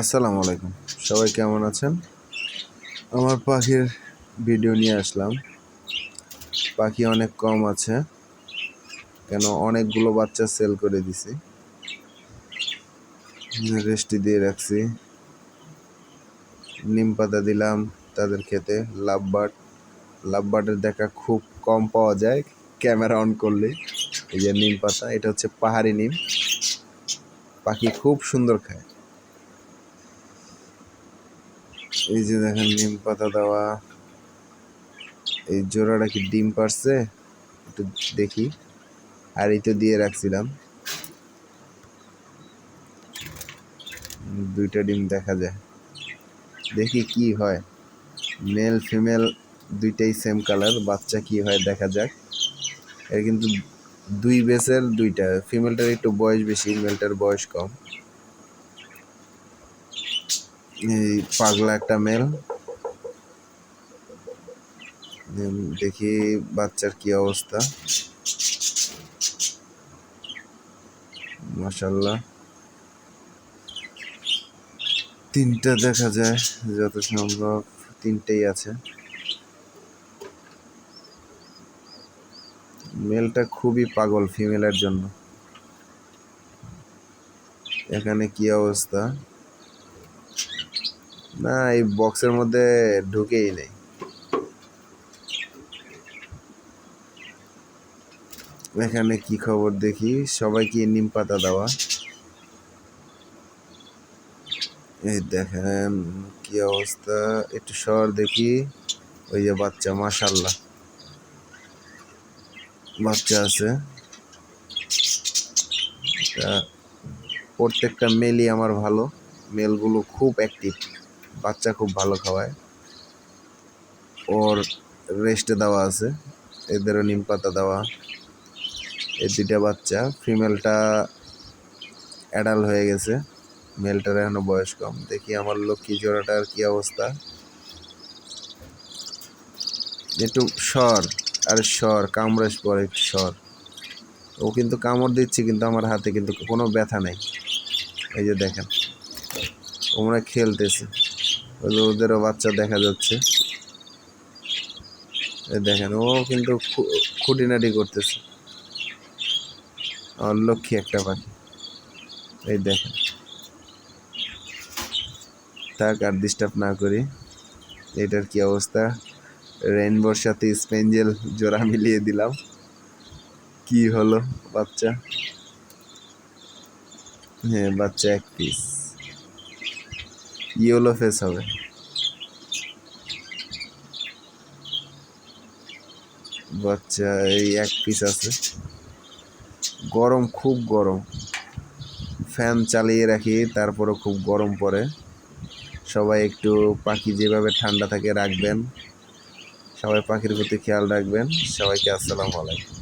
আসসালামু আলাইকুম। সবাই কেমন আছেন? আমার পাখির ভিডিও নিয়ে আসলাম। পাখি অনেক কম আছে, কেন অনেকগুলো বাচ্চা সেল করে দিছি। রেস্টি দিয়ে রাখছি। নিম পাতা দিলাম তাদের খেতে লাভ বার্ড লাভ বার্ডের দেখা খুব কম পাওয়া যায় ক্যামেরা অন করলে। এই যে নিম পাতা, এটা হচ্ছে পাহাড়ি নিম। পাখি খুব সুন্দর খায়। এই যে দেখেন নিম পাতা দেওয়া। এই জোড়াটা কি ডিম পারছে? একটু দেখি। আর এই তো দিয়ে রাখছিলাম। দুইটা ডিম দেখা যায়। দেখি কি হয়। মেল, ফিমেল দুইটাই সেম কালার, বাচ্চা কি হয় দেখা যাক। এর কিন্তু দুই বেসের দুইটা। ফিমেলটার একটু বয়স বেশি, মেলটার বয়স কম। এই পাগলা একটা মেল। দেখি বাচ্চার কি অবস্থা। মাশাল্লাহ তিনটা দেখা যায়, যত সম্ভব তিনটেই আছে। মেলটা খুবই পাগল ফিমেলের জন্য। এখানে কি অবস্থা? না, এই বক্সের মধ্যে ঢুকেই নেই। এখানে কি খবর দেখি? সবাই কি নিম পাতা দেওয়া। এই দেখেন কি অবস্থা। একটু শহর দেখি। ওই যে বাচ্চা মাশাল্লাহ বাচ্চা আছে। প্রত্যেকটা মেলই আমার ভালো। মেলগুলো খুব অ্যাক্টিভ বাচ্চা খুব ভালো খাওয়ায়। ওর রেস্টে দেওয়া আছে। এদেরও নিম পাতা দেওয়া। এই দুইটা বাচ্চা ফিমেলটা অ্যাডাল হয়ে গেছে। মেলটার এখনও বয়স কম। দেখি আমার লক্ষ্মী জোড়াটার কি অবস্থা। একটু সর, আর সর কামড়াস পর সর। ও কিন্তু কামড় দিচ্ছে, কিন্তু আমার হাতে কিন্তু কোনো ব্যথা নেই। এই যে দেখেন, ওমরা খেলতেছে। ওদেরও বাচ্চা দেখা যাচ্ছে। দেখেন, ও কিন্তু খুঁটিনাটি করতেছে। আমার লক্ষ্মী একটা পাখি। এই দেখেন। থাক আর ডিস্টার্ব না করি। এটার কি অবস্থা? রেইনবোর সাথে স্পেঞ্জেল জোড়া মিলিয়ে দিলাম। কি হলো বাচ্চা? হ্যাঁ বাচ্চা এক পিস ইয়েলো ফেস হবে। বাচ্চা, এই এক পিস আছে। গরম, খুব গরম। ফ্যান চালিয়ে রাখি তারপরে খুব গরম পড়ে। সবাই একটু পাখি যেভাবে ঠান্ডা থাকে রাখবেন। সবাই পাখির প্রতি খেয়াল রাখবেন। সবাইকে আসসালামু আলাইকুম।